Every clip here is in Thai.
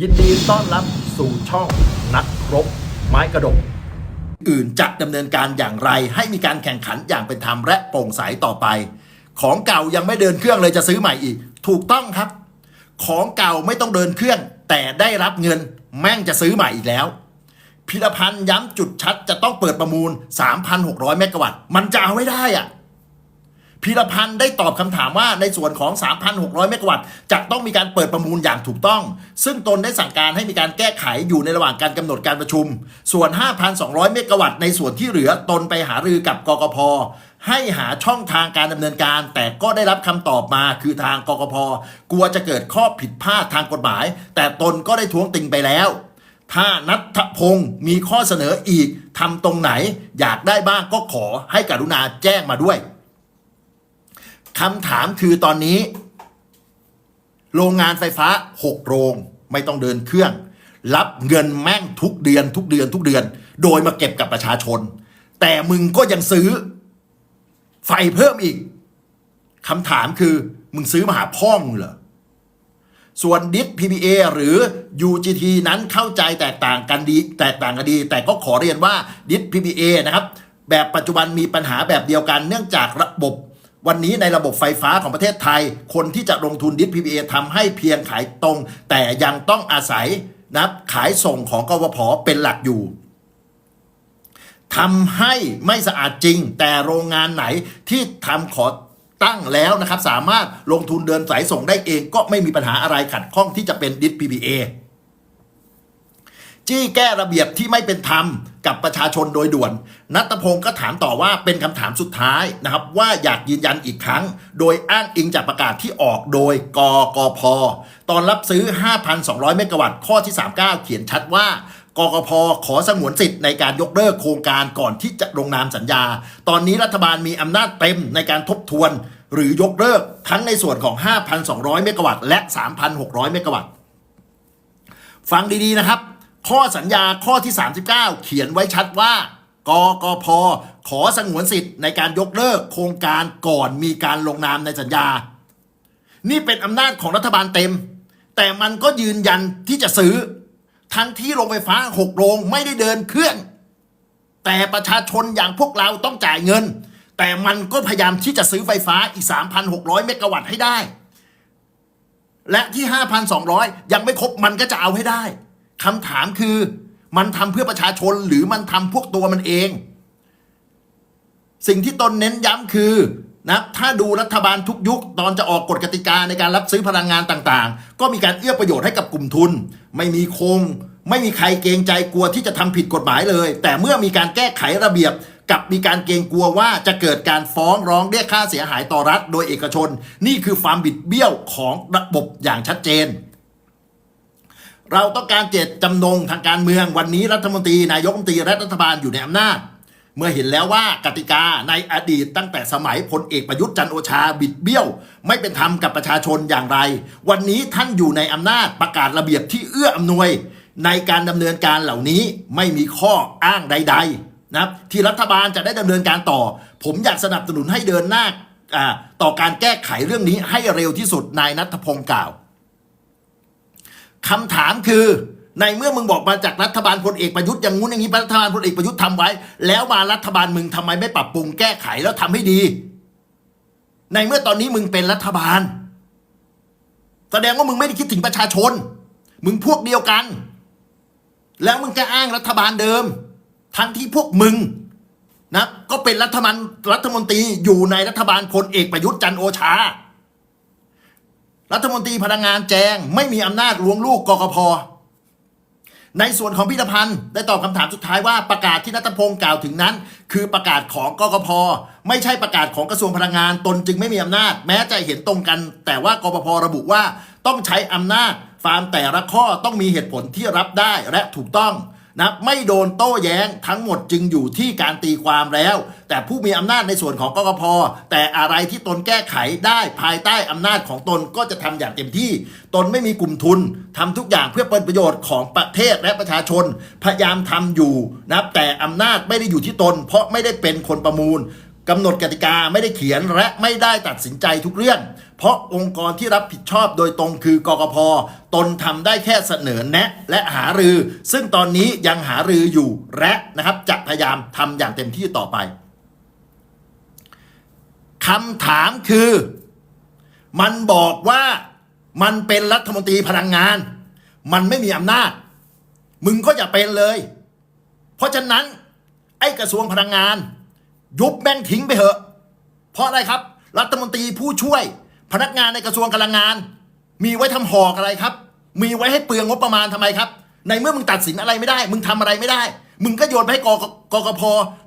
ยินดีต้อนรับสู่ช่องนักรบไม้กระดก อื่นจะดำเนินการอย่างไรให้มีการแข่งขันอย่างเป็นธรรมและโปร่งใสต่อไป ของเก่ายังไม่เดินเครื่องเลยจะซื้อใหม่อีก ถูกต้องครับ ของเก่าไม่ต้องเดินเครื่อง แต่ได้รับเงินแม่งจะซื้อใหม่อีกแล้ว พิรพันธ์ย้ำจุดชัดจะต้องเปิดประมูล 3,600 เมกะวัตต์มันจะเอาไม่ได้อะ พีรพันธ์ได้ตอบคำถามว่าในส่วนของ 3,600 เมกะวัตต์จะต้องมีการเปิดประมูลอย่างถูกต้อง ซึ่งตนได้สั่งการให้มีการแก้ไขอยู่ในระหว่างการกำหนดการประชุม ส่วน 5,200 เมกะวัตต์ในส่วนที่เหลือตนไปหารือกับกกพให้หาช่องทางการดำเนินการ แต่ก็ได้รับคำตอบมาคือทางกกพกลัวจะเกิดข้อผิดพลาดทางกฎหมาย แต่ตนก็ได้ท้วงติงไปแล้ว ถ้านัทพงศ์มีข้อเสนออีกทำตรงไหน อยากได้บ้างก็ขอให้กรุณาแจ้งมาด้วย คำถามคือตอนนี้ โรงงานไฟฟ้า 6 โรง ไม่ต้องเดินเครื่อง รับเงินแม่งทุกเดือนทุกเดือนทุกเดือน โดยมาเก็บกับประชาชน แต่มึงก็ยังซื้อ ไฟเพิ่มอีกคำถามคือ มึงซื้อมาหาพ่อมึงเหรอส่วนดิส PPA หรือ UGT นั้นเข้าใจแตกต่างกันดี แตกต่างกันดี แต่ก็ขอเรียนว่าดิส PPA นะครับ แบบปัจจุบันมีปัญหาแบบเดียวกันเนื่องจากระบบ วันนี้ในระบบไฟฟ้าของประเทศไทย คนที่จะลงทุนดิส PPA ทำให้เพียงขายตรง แต่ยังต้องอาศัยนะขายส่งของกวพเป็นหลักอยู่ทำให้ไม่สะอาดจริง แต่โรงงานไหนที่ทำขอตั้งแล้วนะครับ สามารถลงทุนเดินสายส่งได้เองก็ไม่มีปัญหาอะไรขัดข้องที่จะเป็นดิส PPA จี้แก้ระเบียบที่ไม่เป็นธรรมกับประชาชนโดยด่วน นัตพงศ์ก็ถามต่อว่าเป็นคำถามสุดท้ายนะครับว่าอยากยืนยันอีกครั้ง โดยอ้างอิงจากประกาศที่ออกโดยกกพ ตอนรับซื้อ 5,200 เมกะวัตต์ข้อที่ 39 เขียนชัดว่ากกพขอสงวนสิทธิ์ในการยกเลิกโครงการก่อนที่จะลงนามสัญญา ตอนนี้รัฐบาลมีอำนาจเต็มในการทบทวน หรือยกเลิกทั้งในส่วนของ 5,200 เมกะวัตต์และ 3,600 เมกะวัตต์ ฟังดีๆนะครับ ข้อสัญญาข้อที่ 39 เขียนไว้ชัดว่ากกพขอสงวนสิทธิ์ในการยกเลิกโครงการก่อนมีการลงนามในสัญญา นี่เป็นอำนาจของรัฐบาลเต็ม แต่มันก็ยืนยันที่จะซื้อ ทั้งที่โรงไฟฟ้า6โรงไม่ได้เดินเครื่อง แต่ประชาชนอย่างพวกเราต้องจ่ายเงิน แต่มันก็พยายามที่จะซื้อไฟฟ้าอีก 3,600 เมกะวัตต์ให้ได้ และที่ 5,200 ยังไม่ครบมันก็จะเอาให้ได้ คำถามคือมันทำเพื่อประชาชนหรือมันทำพวกตัวมันเอง สิ่งที่ตนเน้นย้ำคือนะถ้าดูรัฐบาลทุกยุค ตอนจะออกกฎกติกาในการรับซื้อพลังงานต่างๆ ก็มีการเอื้อประโยชน์ให้กับกลุ่มทุน ไม่มีโคง ไม่มีใครเกรงใจกลัวที่จะทำผิดกฎหมายเลย แต่เมื่อมีการแก้ไขระเบียบกับมีการเกรงกลัวว่าจะเกิดการฟ้องร้องเรียกค่าเสียหายต่อรัฐ โดยเอกชน นี่คือความบิดเบี้ยวของระบบอย่างชัดเจน เราต้องการเจตจำนงทางการเมืองวันนี้รัฐมนตรี นายกรัฐมนตรีและรัฐบาลอยู่ในอำนาจ เมื่อเห็นแล้วว่ากติกาในอดีตตั้งแต่สมัยพลเอกประยุทธ์จันโอชาบิดเบี้ยว ไม่เป็นธรรมกับประชาชนอย่างไร วันนี้ท่านอยู่ในอำนาจประกาศระเบียบที่เอื้ออำนวย ในการดำเนินการเหล่านี้ไม่มีข้ออ้างใด ๆนะครับที่รัฐบาลจะได้ดำเนินการต่อ ผมอยากสนับสนุนให้เดินหน้าต่อการแก้ไขเรื่องนี้ให้เร็วที่สุดนายนัทพงศ์กล่าว คำถามคือในเมื่อมึงบอกมาจากรัฐบาลพลเอกประยุทธ์อย่างงู้นอย่างนี้รัฐบาลพลเอกประยุทธ์ทำไว้ แล้วมารัฐบาลมึงทำไมไม่ปรับปรุงแก้ไขแล้วทำให้ดี ในเมื่อตอนนี้มึงเป็นรัฐบาล แสดงว่ามึงไม่ได้คิดถึงประชาชน มึงพวกเดียวกัน แล้วมึงจะอ้างรัฐบาลเดิม ทั้งที่พวกมึงนะก็เป็นรัฐมนรัฐมนตรีอยู่ในรัฐบาลพลเอกประยุทธ์จันโอชา รัฐมนตรีพลังงานแจง ไม่มีอำนาจล้วงลูกกกพในส่วนของพิธภัณฑ์ได้ตอบคำถามสุดท้ายว่าประกาศที่นัทพงศ์กล่าวถึงนั้น คือประกาศของกกพไม่ใช่ประกาศของกระทรวงพลังงานตนจึงไม่มีอำนาจ แม้จะเห็นตรงกัน แต่ว่ากกพระบุว่าต้องใช้อำนาจฟาร์มแต่ละข้อต้องมีเหตุผลที่รับได้และถูกต้อง นะไม่โดนโต้แย้งทั้งหมดจึงอยู่ที่การตีความแล้ว แต่ผู้มีอำนาจในส่วนของกกพแต่อะไรที่ตนแก้ไขได้ภายใต้อำนาจของตนก็จะทำอย่างเต็มที่ ตนไม่มีกลุ่มทุนทำทุกอย่างเพื่อเป็นประโยชน์ของประเทศและประชาชน พยายามทำอยู่นะแต่อำนาจไม่ได้อยู่ที่ตน เพราะไม่ได้เป็นคนประมูล กำหนดกติกาไม่ได้เขียนและไม่ได้ตัดสินใจทุกเรื่อง เพราะองค์กรที่รับผิดชอบโดยตรงคือกกพตนทำได้แค่เสนอแนะ และหารือ ซึ่งตอนนี้ยังหารืออยู่และนะครับจะพยายามทำอย่างเต็มที่ต่อไปคำถามคือ มันบอกว่ามันเป็นรัฐมนตรีพลังงาน มันไม่มีอำนาจ มึงก็อย่าเป็นเลย เพราะฉะนั้น ไอ้กระทรวงพลังงาน ยุบแม่งทิ้งไปเถอะ เพราะอะไรครับ รัฐมนตรีผู้ช่วย พนักงานในกระทรวงพลังงาน มีไว้ทำหอกอะไรครับ มีไว้ให้เปลืองงบประมาณทำไมครับ ในเมื่อมึงตัดสินอะไรไม่ได้ มึงทำอะไรไม่ได้ มึงก็โยนไปให้กกกกพ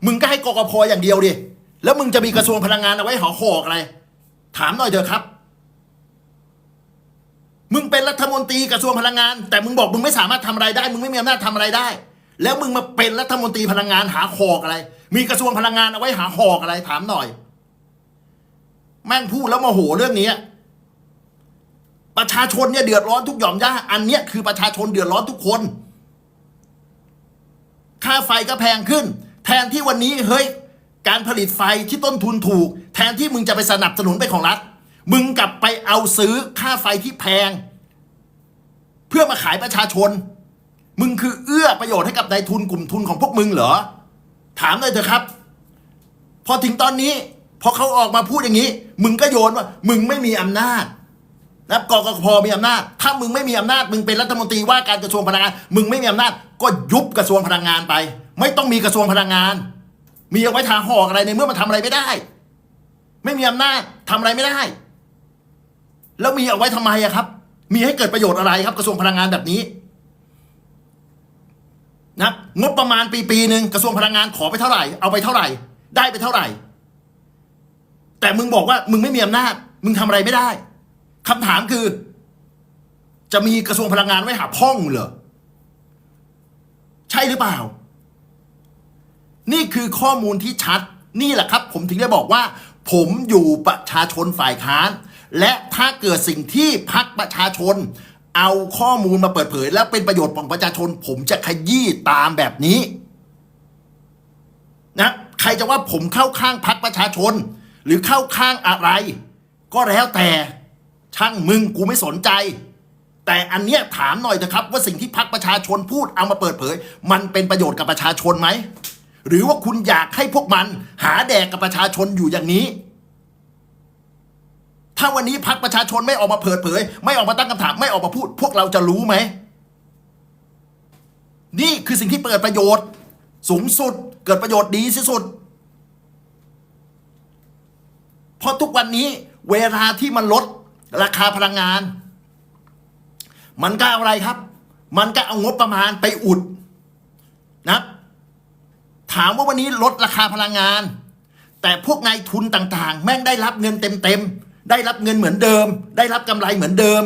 มึงก็ให้กกพอย่างเดียวดิแล้วมึงจะมีกระทรวงพลังงานเอาไว้หอหอกอะไร ถามหน่อยเถอะครับ มึงเป็นรัฐมนตรีกระทรวงพลังงาน แต่มึงบอกมึงไม่สามารถทำอะไรได้ มึงไม่มีอำนาจทำอะไรได้ แล้วมึงมาเป็นรัฐมนตรีพลังงานหาหอกอะไร มีกระทรวงพลังงานเอาไว้หาหอกอะไรถามหน่อย แม่งพูดแล้วโมโหเรื่องนี้ประชาชนเนี่ยเดือดร้อนทุกหย่อมย่าอันเนี้ยคือประชาชนเดือดร้อนทุกคน ค่าไฟก็แพงขึ้น แทนที่วันนี้เฮ้ยการผลิตไฟที่ต้นทุนถูก แทนที่มึงจะไปสนับสนุนเป็นของรัฐ มึงกลับไปเอาซื้อค่าไฟที่แพง เพื่อมาขายประชาชน มึงคือเอื้อประโยชน์ให้กับนายทุนกลุ่มทุนของพวกมึงเหรอ ถามเลยเถอะครับ พอถึงตอนนี้ พอเขาออกมาพูดอย่างนี้ มึงก็โยนว่า มึงไม่มีอำนาจนะกกพมีอำนาจ ถ้ามึงไม่มีอำนาจ มึงเป็นรัฐมนตรีว่าการกระทรวงพลังงาน มึงไม่มีอำนาจ ก็ยุบกระทรวงพลังงานไป ไม่ต้องมีกระทรวงพลังงาน มีเอาไว้ทาหอกอะไรในเมื่อมันทำอะไรไม่ได้ ไม่มีอำนาจทำอะไรไม่ได้ แล้วมีเอาไว้ทำไมอะครับ มีให้เกิดประโยชน์อะไรครับ กระทรวงพลังงานแบบนี้ นะงบประมาณปีปีหนึ่งกระทรวงพลังงานขอไปเท่าไหร่เอาไปเท่าไหร่ ได้ไปเท่าไหร่ แต่มึงบอกว่ามึงไม่มีอำนาจ มึงทำอะไรไม่ได้คำถามคือ จะมีกระทรวงพลังงานไว้หาพ่องเหรอใช่หรือเปล่า นี่คือข้อมูลที่ชัด นี่แหละครับ ผมถึงได้บอกว่า ผมอยู่ประชาชนฝ่ายค้าน และถ้าเกิดสิ่งที่พักประชาชน เอาข้อมูลมาเปิดเผย แล้วเป็นประโยชน์ของประชาชน ผมจะขยี้ตามแบบนี้นะใครจะว่าผมเข้าข้างพักประชาชน หรือเข้าข้างอะไร ก็แล้วแต่ช่างมึงกูไม่สนใจ แต่อันเนี้ยถามหน่อยเถอะครับ ว่าสิ่งที่พักประชาชนพูดเอามาเปิดเผย มันเป็นประโยชน์กับประชาชนไหมหรือว่าคุณอยากให้พวกมันหาแดกกับประชาชนอยู่อย่างนี้ ถ้าวันนี้พักประชาชนไม่ออกมาเปิดเผย ไม่ออกมาตั้งคำถามไม่ออกมาพูด พวกเราจะรู้ไหม นี่คือสิ่งที่เปิดประโยชน์ สูงสุดเกิดประโยชน์ดีที่สุด เพราะทุกวันนี้เวลาที่มันลดราคาพลังงาน มันก็อาอะไรครับ มันก็เอางบประมาณไปอุดนะถามว่าวันนี้ลดราคาพลังงาน แต่พวกนายทุนต่างๆ แม่งได้รับเงินเต็มๆ ได้รับเงินเหมือนเดิม ได้รับกำไรเหมือนเดิม